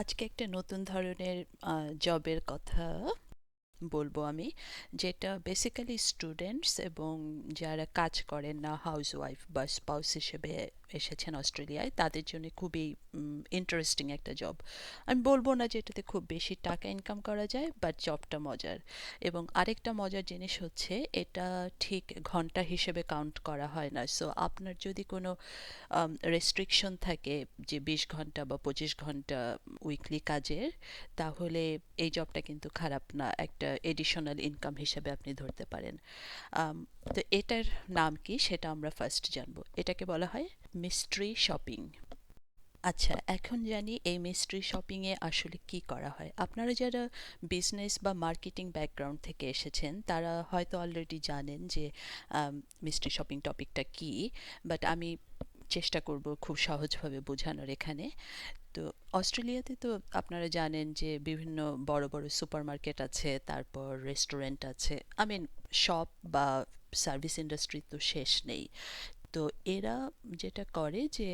আজকে একটা নতুন ধরনের জবের কথা বলব আমি, যেটা বেসিক্যালি স্টুডেন্টস এবং যারা কাজ করেন না হাউস ওয়াইফ বা স্পাউস হিসেবে এসেছেন অস্ট্রেলিয়ায়, তাদের জন্য খুবই ইন্টারেস্টিং একটা জব আমি বলব না যে এটাতে খুব বেশি টাকা ইনকাম করা যায় বাট জবটা মজার। এবং আরেকটা মজার জিনিস হচ্ছে, এটা ঠিক ঘণ্টা হিসেবে কাউন্ট করা হয় না। সো আপনার যদি কোনো রেস্ট্রিকশন থাকে যে বিশ ঘণ্টা বা পঁচিশ ঘণ্টা উইকলি কাজের, তাহলে এই জবটা কিন্তু খারাপ না। একটা এডিশনাল ইনকাম হিসেবে আপনি ধরতে পারেন। তো এটার নাম কি? সেটা আমরা ফার্স্ট জানব। এটাকে বলা হয় মিস্ট্রি শপিং আচ্ছা এখন জানি এই মিস্ট্রি শপিংয়ে আসলে কি করা হয়। আপনারা যারা বিজনেস বা মার্কেটিং ব্যাকগ্রাউন্ড থেকে এসেছেন, তারা হয়তো অলরেডি জানেন যে মিস্ট্রি শপিং টপিকটা কি বাট আমি চেষ্টা করব খুব সহজভাবে বোঝানোর এখানে। তো অস্ট্রেলিয়াতে তো আপনারা জানেন যে, বিভিন্ন বড় বড় সুপার মার্কেট আছে, তারপর রেস্টুরেন্ট আছে। আই মিন শপ বা সার্ভিস ইন্ডাস্ট্রি তো শেষ নেই। তো এরা যেটা করে যে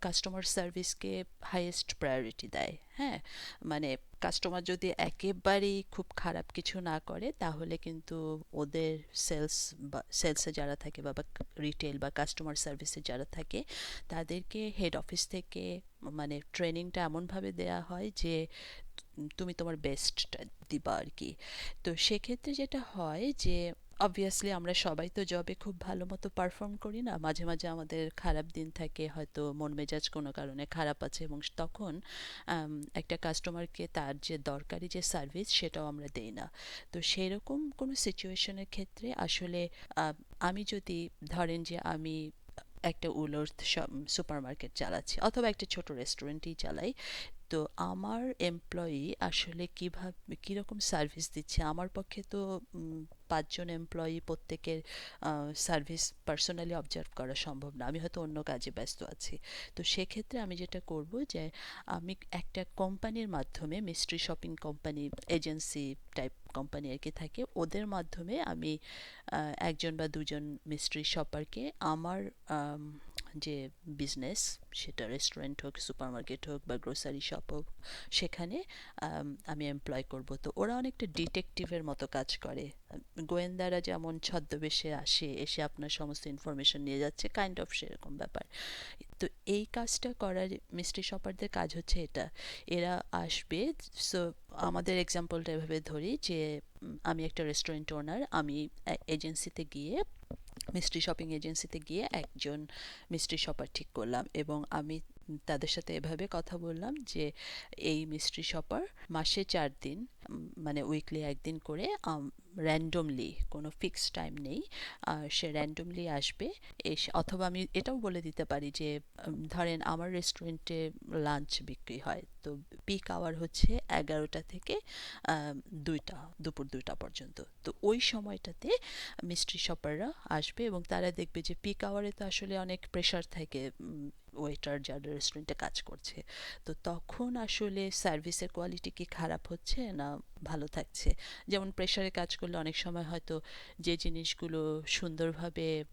কাস্টমার সার্ভিসকে হাইয়েস্ট প্রায়োরিটি দেয় হ্যাঁ? মানে কাস্টমার যদি একেবারেই খুব খারাপ কিছু না করে, তাহলে কিন্তু ওদের সেলস বা সেলসে যারা থাকে বা রিটেল বা কাস্টমার সার্ভিসে যারা থাকে, তাদেরকে হেড অফিস থেকে মানে ট্রেনিংটা এমনভাবে দেয়া হয় যে, তুমি তোমার বেস্টটা দিবা আর কি। তো সেক্ষেত্রে যেটা হয় যে অবভিয়াসলি আমরা সবাই তো জবে খুব ভালো মতো পারফর্ম করি না। মাঝে মাঝে আমাদের খারাপ দিন থাকে, হয়তো মন মেজাজ কোনো কারণে খারাপ আছে এবং তখন একটা কাস্টমারকে তার যে দরকারি যে সার্ভিস সেটাও আমরা দেই না। তো সেরকম কোনো সিচুয়েশনের ক্ষেত্রে আসলে আমি যদি ধরেন যে আমি একটা উলোর সুপার মার্কেট চালাচ্ছি অথবা একটা ছোট রেস্টুরেন্টই চালাই, তো আমার এমপ্লয়ি আসলে কীভাবে, কীরকম সার্ভিস দিচ্ছে? আমার পক্ষে তো পাঁচজন এমপ্লয়ি প্রত্যেকের সার্ভিস পার্সোনালি অবজার্ভ করা সম্ভব না। আমি হয়তো অন্য কাজে ব্যস্ত আছি। তো সেক্ষেত্রে আমি যেটা করব যে, আমি একটা কোম্পানির মাধ্যমে mystery shopping company agency type company আর কি থাকে, ওদের মাধ্যমে আমি একজন বা দুজন মিস্ট্রি শপারকে আমার যে বিজনেস সেটা রেস্টুরেন্ট হোক সুপার মার্কেট হোক বা গ্রোসারি শপ হোক, সেখানে, আমি এমপ্লয় করব। তো ওরা অনেকটা ডিটেকটিভের মতো কাজ করে। গোয়েন্দারা যেমন ছদ্মবেশে আসে, এসে আপনার সমস্ত ইনফরমেশন নিয়ে যাচ্ছে কাইন্ড অফ সেরকম ব্যাপার। তো এই কাজটা করার মিস্ট্রি শপারদের কাজ হচ্ছে এটা। এরা আসবে সো আমাদের এক্সাম্পলটা এভাবে ধরি যে আমি একটা রেস্টুরেন্ট ওনার আমি এজেন্সিতে গিয়ে মিস্ট্রি শপিং এজেন্সিতে গিয়ে একজন মিস্ট্রি শপার ঠিক করলাম এবং আমি তাদের সাথে এভাবে কথা বললাম যে, এই মিস্ট্রি শপার মাসে চার দিন মানে উইকলি একদিন করে র্যান্ডমলি কোনো ফিক্সড টাইম নেই সে র্যান্ডমলি আসবে, এসে, অথবা আমি এটাও বলে দিতে পারি যে ধরেন আমার রেস্টুরেন্টে লাঞ্চ বিক্রি হয়, তো পিক আওয়ার হচ্ছে এগারোটা থেকে দুইটা, দুপুর দুইটা পর্যন্ত। তো ওই সময়টাতে মিস্ট্রি শপাররা আসবে এবং তারা দেখবে যে পিক আওয়ারে তো আসলে অনেক প্রেশার থাকে ওয়েটার যারা রেস্টুরেন্টে কাজ করছে। তো তখন আসলে সার্ভিসের কোয়ালিটি কি খারাপ হচ্ছে না ভালো থাকছে? যেমন প্রেশারে কাজ করলে অনেক সময় হয়তো যে জিনিসগুলো সুন্দরভাবে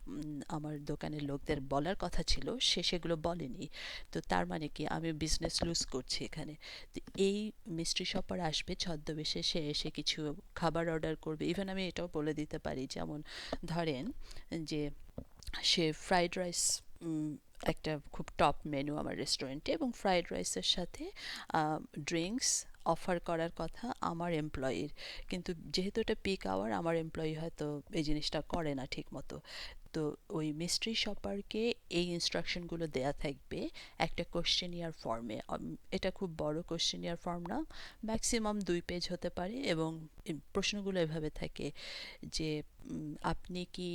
আমার দোকানের লোকদের বলার কথা ছিল, সে সেগুলো বলেনি। তো তার মানে কি, আমি বিজনেস লুজ করছি এখানে। তো এই মিস্ট্রি শপার আসবে, ছদ্মবেশে সে এসে কিছু খাবার অর্ডার করবে। ইভেন আমি এটাও বলে দিতে পারি, যেমন ধরেন যে সে ফ্রাইড রাইস একটা খুব টপ মেনু আমার রেস্টুরেন্টে এবং ফ্রাইড রাইসের সাথে ড্রিঙ্কস অফার করার কথা আমার এমপ্লয়ির কিন্তু যেহেতু এটা পিক আওয়ার আমার এমপ্লয়ি হয়তো এই জিনিসটা করে না ঠিক মতো তো ওই মিস্ট্রি শপারকে এই ইনস্ট্রাকশনগুলো দেয়া থাকবে একটা কোশ্চেনিয়ার ফর্মে এটা খুব বড় কোশ্চেনিয়ার ফর্ম না ম্যাক্সিমাম দুই পেজ হতে পারে এবং প্রশ্নগুলো এভাবে থাকে যে আপনি কি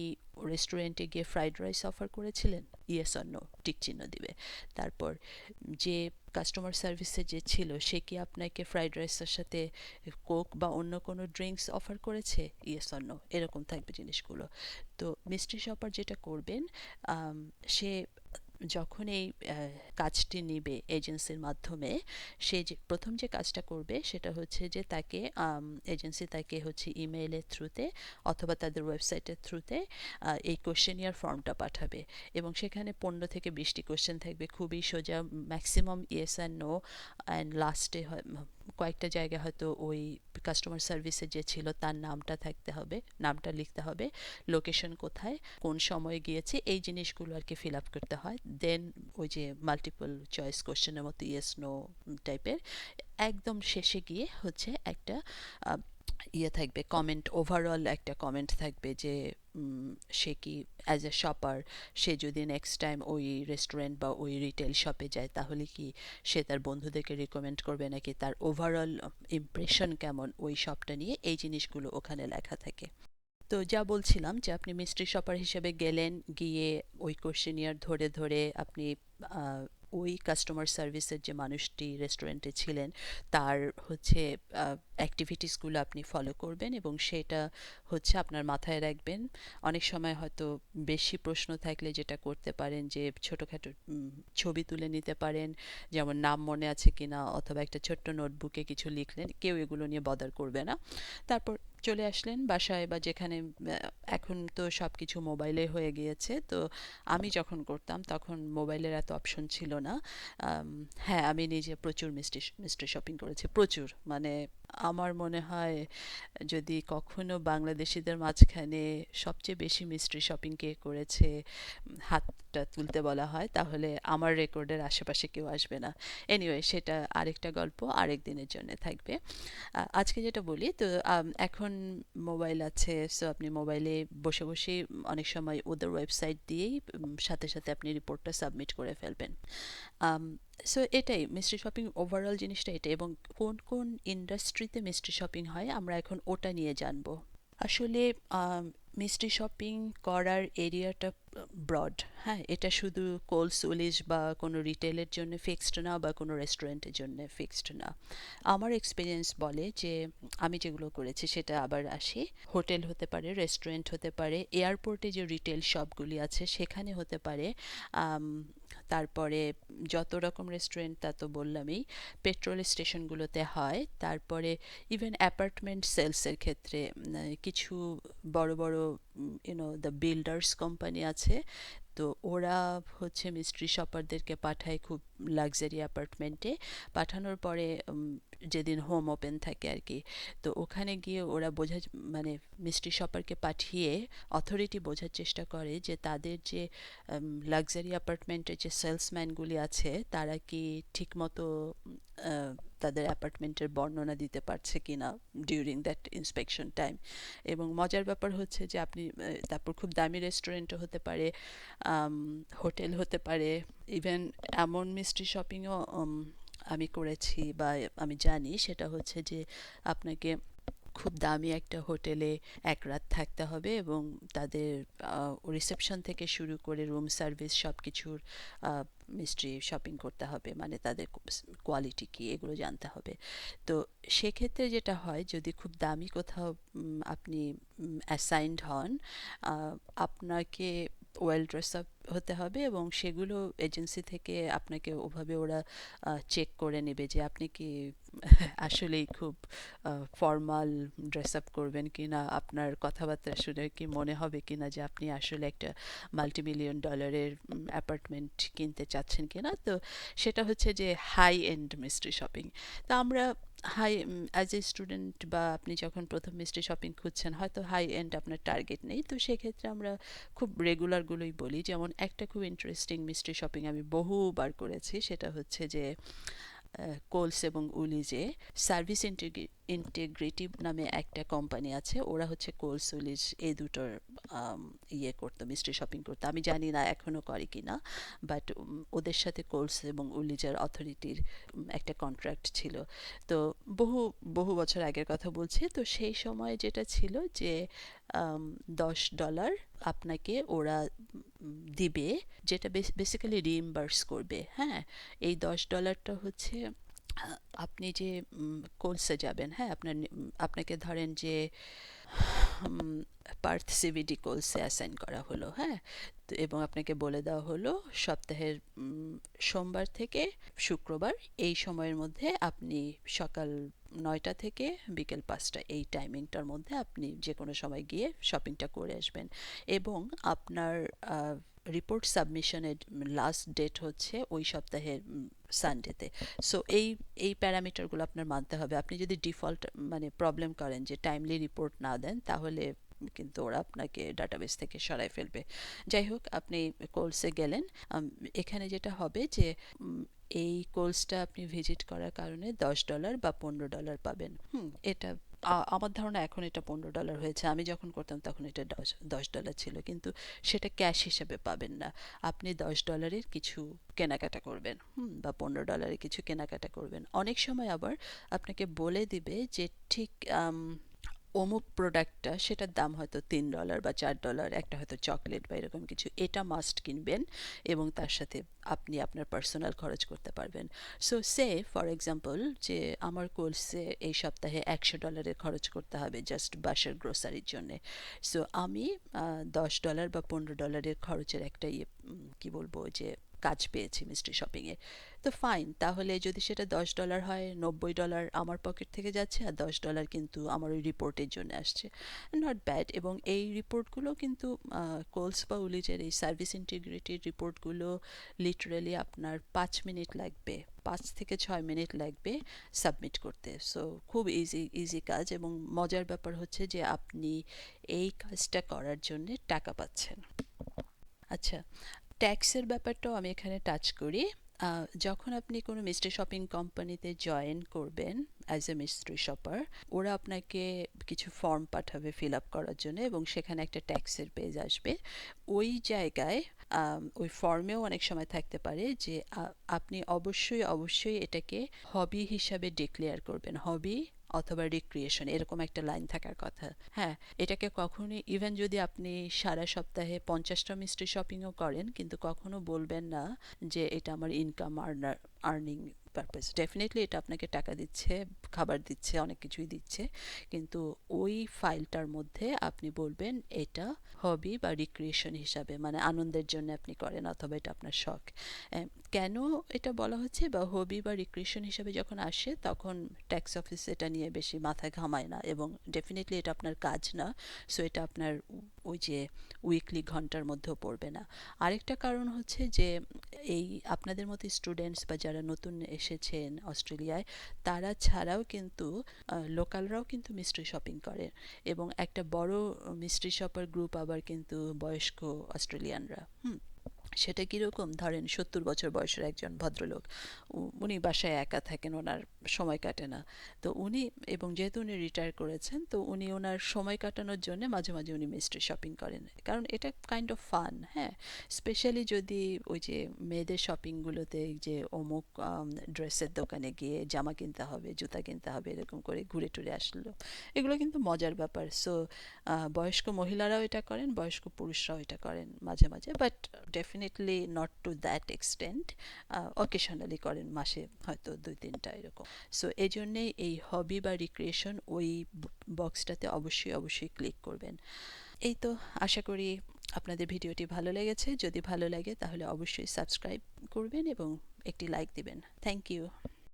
রেস্টুরেন্টে গিয়ে ফ্রাইড রাইস অফার করেছিলেন? ইয়েস অন্য টিক চিহ্ন দিবে। তারপর যে কাস্টমার সার্ভিসে যে ছিল, সে কি আপনাকে ফ্রাইড রাইসের সাথে কোক বা অন্য কোনো ড্রিঙ্কস অফার করেছে? ইয়েস অন্য এরকম থাকবে জিনিসগুলো। তো মিস্ট্রি শপার যেটা করবেন সে যখন এই কাজটি নিবে এজেন্সির মাধ্যমে, সে যে, প্রথম যে কাজটা করবে সেটা হচ্ছে যে তাকে এজেন্সি তাকে হচ্ছে ইমেইলের থ্রুতে অথবা তাদের ওয়েবসাইটের থ্রুতে এই কোশ্চেনিয়ার ফর্মটা পাঠাবে। এবং সেখানে পনেরো থেকে বিশটি কোশ্চেন থাকবে। খুবই সোজা maximum yes and no and লাস্টে কয়েকটা জায়গায় হয়তো ওই কাস্টমার সার্ভিসে যে ছিল তার নামটা থাকতে হবে, নামটা লিখতে হবে লোকেশন কোথায়, কোন সময়ে গিয়েছে, এই জিনিসগুলো আর কি ফিল আপ করতে হয়। দেন ওই যে মাল্টিপল চয়েস কোশ্চেনের মতো ইয়েস নো টাইপের একদম শেষে গিয়ে হচ্ছে একটা ইয়ে থাকবে কমেন্ট ওভারঅল একটা কমেন্ট থাকবে যে সে কি অ্যাজ এ শপার সে যদি নেক্সট টাইম ওই রেস্টুরেন্ট বা ওই রিটেল শপে যায়, তাহলে কি সে তার বন্ধুদেরকে রিকমেন্ড করবে নাকি তার ওভারঅল ইমপ্রেশন কেমন ওই শপটা নিয়ে এই জিনিসগুলো ওখানে লেখা থাকে? তো যা বলছিলাম যে আপনি মিস্ট্রি শপার হিসেবে গেলেন, গিয়ে ওই কোশ্চেনিয়ার ধরে ধরে আপনি ওই কাস্টমার সার্ভিসের যে মানুষটি রেস্টুরেন্টে ছিলেন, তার হচ্ছে অ্যাক্টিভিটিসগুলো আপনি ফলো করবেন এবং সেটা হচ্ছে আপনার মাথায় রাখবেন। অনেক সময় হয়তো বেশি প্রশ্ন থাকলে যেটা করতে পারেন যে, ছোটোখাটো ছবি তুলে নিতে পারেন। যেমন নাম মনে আছে কি না অথবা একটা ছোট্ট নোটবুকে কিছু লিখলেন, কেউ এগুলো নিয়ে বদার করবে না। তারপর চলে আসলেন বাসায় বা যেখানে এখন তো সব কিছু মোবাইলে হয়ে গিয়েছে। তো আমি যখন করতাম তখন মোবাইলের এত অপশন ছিল না। হ্যাঁ আমি নিজে প্রচুর মিষ্টি মিষ্টি শপিং করেছি। প্রচুর মানে আমার মনে হয়, যদি কখনো বাংলাদেশিদের মাঝখানে সবচেয়ে বেশি মিস্ট্রি শপিং কে করেছে হাতটা তুলতে বলা হয়, তাহলে আমার রেকর্ডের আশেপাশে কেউ আসবে না। এনিওয়ে সেটা আরেকটা গল্প, আরেক দিনের জন্য থাকবে। আজকে যেটা বলি, তো এখন মোবাইল আছে সো আপনি মোবাইলে বসে বসে অনেক সময় ওদের ওয়েবসাইট দিয়েই সাথে সাথে আপনি রিপোর্টটা সাবমিট করে ফেলবেন। সো এটাই মিস্ট্রি শপিং ওভারঅল জিনিসটা এটা এবং কোন কোন ইন্ডাস্ট্রিতে মিস্ট্রি শপিং হয়, আমরা এখন ওটা নিয়ে জানব। আসলে মিস্ট্রি শপিং করার এরিয়াটা ব্রড হ্যাঁ এটা শুধু কোলস উলিশ বা কোনো রিটেলের জন্য ফিক্সড না বা কোনো রেস্টুরেন্টের জন্য ফিক্সড না। আমার এক্সপিরিয়েন্স বলে যে, আমি যেগুলো করেছি সেটা আবার আসি। হোটেল হতে পারে রেস্টুরেন্ট হতে পারে এয়ারপোর্টে যে রিটেল শপগুলি আছে সেখানে হতে পারে। তারপরে যত রকম রেস্টুরেন্ট তা তো বললামই পেট্রোল স্টেশনগুলোতে হয়। তারপরে ইভেন অ্যাপার্টমেন্ট সেলসের ক্ষেত্রে কিছু বড় বড় ইউনো দ্য বিল্ডার্স কোম্পানি আছে। তো ওরা হচ্ছে মিস্ট্রি শপারদেরকে পাঠায় খুব লাক্সারি অ্যাপার্টমেন্টে পাঠানোর পরে যেদিন হোম ওপেন থাকে আর কি, তো ওখানে গিয়ে ওরা বোঝা মানে মিস্ট্রি শপারকে পাঠিয়ে অথরিটি বোঝার চেষ্টা করে যে তাদের যে লাক্সারি অ্যাপার্টমেন্টের যে সেলসম্যানগুলি আছে, তারা কি ঠিকমতো তাদের অ্যাপার্টমেন্টের বর্ণনা দিতে পারছে কি না ডিউরিং দ্যাট ইন্সপেকশন টাইম এবং মজার ব্যাপার হচ্ছে যে আপনি তারপর খুব দামি রেস্টুরেন্টও হতে পারে হোটেল হতে পারে ইভেন এমন মিস্ট্রি শপিংও আমি করেছি বা আমি জানি, সেটা হচ্ছে যে আপনাকে খুব দামি একটা হোটেলে এক রাত থাকতে হবে এবং তাদের রিসেপশন থেকে শুরু করে রুম সার্ভিস সব কিছুর মিস্ট্রি শপিং করতে হবে। মানে তাদের কোয়ালিটি কী এগুলো জানতে হবে। তো সেক্ষেত্রে যেটা হয়, যদি খুব দামি কোথাও আপনি অ্যাসাইন্ড হন আপনাকে ওয়েল ড্রেস আপ হতে হবে এবং সেগুলো এজেন্সি থেকে আপনাকে ওভাবে ওরা চেক করে নেবে যে আপনি কি আসলেই খুব ফর্মাল ড্রেস আপ করবেন কি না আপনার কথাবার্তা শুনে কি মনে হবে কি না যে আপনি আসলে একটা মাল্টিমিলিয়ন ডলারের অ্যাপার্টমেন্ট কিনতে চাচ্ছেন কি না তো সেটা হচ্ছে যে হাই এন্ড মিস্ট্রি শপিং তো আমরা হাই অ্যাজ এ স্টুডেন্ট বা আপনি যখন প্রথম মিস্ট্রি শপিং খুঁজছেন, হয়তো হাই এন্ড আপনার টার্গেট নেই। তো সেক্ষেত্রে আমরা খুব রেগুলারগুলোই বলি। যেমন একটা খুব ইন্টারেস্টিং মিস্ট্রি শপিং আমি বহুবার করেছি, সেটা হচ্ছে যে কোলস এবং উলিজে সার্ভিস ইন্টিগ্রেটিভ নামে একটা কোম্পানি আছে, ওরা হচ্ছে কোলস উলিজ এই দুটোর ইয়ে করতো, মিস্ট্রি শপিং করতো। আমি জানি না এখনও করে কি না বাট ওদের সাথে কোলস এবং উলিজের অথরিটির একটা কন্ট্রাক্ট ছিল। তো বহু বহু বছর আগের কথা বলছি, তো সেই সময় যেটা ছিল যে দশ ডলার আপনাকে ওরা দিবে, যেটা বেসিক্যালি রিএম্বার্স করবে হ্যাঁ? এই দশ ডলারটা হচ্ছে আপনি যে কোর্সে যাবেন হ্যাঁ? আপনার আপনাকে ধরেন যে পার্থ সিভিডি কোলসে অ্যাসাইন করা হলো হ্যাঁ? এবং আপনাকে বলে দেওয়া হলো, সপ্তাহের সোমবার থেকে শুক্রবার, এই সময়ের মধ্যে আপনি সকাল নয়টা থেকে বিকেল পাঁচটা, এই টাইমিংটার মধ্যে আপনি যে কোনো সময় গিয়ে শপিংটা করে আসবেন। এবং আপনার রিপোর্ট সাবমিশনের লাস্ট ডেট হচ্ছে ওই সপ্তাহের সানডেতে সো এই এই প্যারামিটারগুলো আপনার মানতে হবে। আপনি যদি ডিফল্ট মানে প্রবলেম করেন যে টাইমলি রিপোর্ট না দেন, তাহলে কিন্তু ওরা আপনাকে ডাটাবেস থেকে সরাই ফেলবে। যাই হোক, আপনি কোর্সে গেলেন। এখানে যেটা হবে যে এই কোর্সটা আপনি ভিজিট করার কারণে দশ ডলার বা পনেরো ডলার পাবেন। হুম, এটা আমার ধারণা এখন এটা পনেরো ডলার হয়েছে। আমি যখন করতাম তখন এটা দশ দশ ডলার ছিল। কিন্তু সেটা ক্যাশ হিসেবে পাবেন না। আপনি দশ ডলারের কিছু কেনাকাটা করবেন বা পনেরো ডলারের কিছু কেনাকাটা করবেন। অনেক সময় আবার আপনাকে বলে দিবে যে ঠিক অমুক প্রোডাক্টটা সেটার দাম হয়তো তিন ডলার বা চার ডলার একটা হয়তো চকলেট বা এরকম কিছু, এটা মাস্ট কিনবেন এবং তার সাথে আপনি আপনার পার্সোনাল খরচ করতে পারবেন। সো সে ফর এক্সাম্পল যে আমার কোর্সে এই সপ্তাহে একশো ডলারের খরচ করতে হবে জাস্ট বাসার গ্রোসারির জন্যে। সো আমি দশ ডলার বা পনেরো ডলারের খরচের একটা ইয়ে কী বলব, যে কাজ পেয়েছি মিস্ট্রি শপিংয়ে। তো ফাইন, তাহলে যদি সেটা দশ ডলার হয়, নব্বই ডলার আমার পকেট থেকে যাচ্ছে আর দশ ডলার কিন্তু আমার ওই রিপোর্টের জন্য আসছে। নট ব্যাড এবং এই রিপোর্টগুলো কিন্তু কোলস বা উলিজের এই সার্ভিস ইন্টিগ্রিটির রিপোর্টগুলো লিটারালি আপনার পাঁচ মিনিট লাগবে, পাঁচ থেকে ছয় মিনিট লাগবে সাবমিট করতে। সো খুব ইজি ইজি কাজ, এবং মজার ব্যাপার হচ্ছে যে আপনি এই কাজটা করার জন্যে টাকা পাচ্ছেন। আচ্ছা ট্যাক্সের ব্যাপারটাও আমি এখানে টাচ করি। যখন আপনি কোনো মিস্ট্রি শপিং কোম্পানিতে জয়েন করবেন অ্যাজ এ মিস্ট্রি শপার ওরা আপনাকে কিছু ফর্ম পাঠাবে ফিল আপ করার জন্য এবং সেখানে একটা ট্যাক্সের পেজ আসবে। ওই জায়গায় ওই ফর্মেও অনেক সময় থাকতে পারে যে আপনি অবশ্যই অবশ্যই এটাকে হবি হিসাবে ডিক্লেয়ার করবেন। হবি অথবা রিক্রিয়েশন এরকম একটা লাইন থাকার কথা। হ্যাঁ এটাকে কখনোই ইভেন যদি আপনি সারা সপ্তাহে পঞ্চাশটা মিস্ট্রি শপিংও করেন, কিন্তু কখনো বলবেন না যে এটা আমার income earner earning purpose definitely এটা আপনাকে টাকা দিচ্ছে, খাবার দিচ্ছে, অনেক কিছুই দিচ্ছে। কিন্তু ওই ফাইলটার মধ্যে আপনি বলবেন এটা হবি বা রিক্রিয়েশন হিসাবে মানে আনন্দের জন্য আপনি করেন অথবা এটা আপনার শখ। কেন এটা বলা হচ্ছে? বা হবি বা রিক্রিয়েশন হিসাবে যখন আসে, তখন ট্যাক্স অফিস এটা নিয়ে বেশি মাথা ঘামায় না এবং ডেফিনেটলি এটা আপনার কাজ না। সো এটা আপনার ওই যে উইকলি ঘণ্টার মধ্যেও পড়বে না। আরেকটা কারণ হচ্ছে যে, এই আপনাদের মতো স্টুডেন্টস বা যারা নতুন এসেছেন অস্ট্রেলিয়ায়, তারা ছাড়াও কিন্তু লোকালরাও কিন্তু মিস্ট্রি শপিং করে এবং একটা বড় মিস্ট্রি শপার গ্রুপ আবার কিন্তু বয়স্ক অস্ট্রেলিয়ানরা। হুম? সেটা কীরকম? ধরেন সত্তর বছর বয়সের একজন ভদ্রলোক উনি বাসায় একা থাকেন, ওনার সময় কাটে না। তো উনি, এবং যেহেতু উনি রিটায়ার করেছেন, তো উনি ওনার সময় কাটানোর জন্য মাঝে মাঝে উনি মিস্ট্রি শপিং করেন। কারণ এটা কাইন্ড অফ ফান হ্যাঁ? স্পেশালি যদি ওই যে মেয়েদের শপিংগুলোতে যে অমুক ড্রেসের দোকানে গিয়ে জামা কিনতে হবে, জুতা কিনতে হবে, এরকম করে ঘুরে টুরে আসলো, এগুলো কিন্তু মজার ব্যাপার। সো বয়স্ক মহিলারাও এটা করেন, বয়স্ক পুরুষরাও এটা করেন মাঝে মাঝে but definitely not to that extent occasionally করেন মাসে হয়তো দুই তিনটা এরকম। সো এই জন্যেই এই হবি বা রিক্রিয়েশন ওই বক্সটাতে অবশ্যই অবশ্যই ক্লিক করবেন। এই তো, আশা করি আপনাদের ভিডিওটি ভালো লেগেছে। যদি ভালো লাগে তাহলে অবশ্যই সাবস্ক্রাইব করবেন এবং একটি লাইক দিবেন। Thank you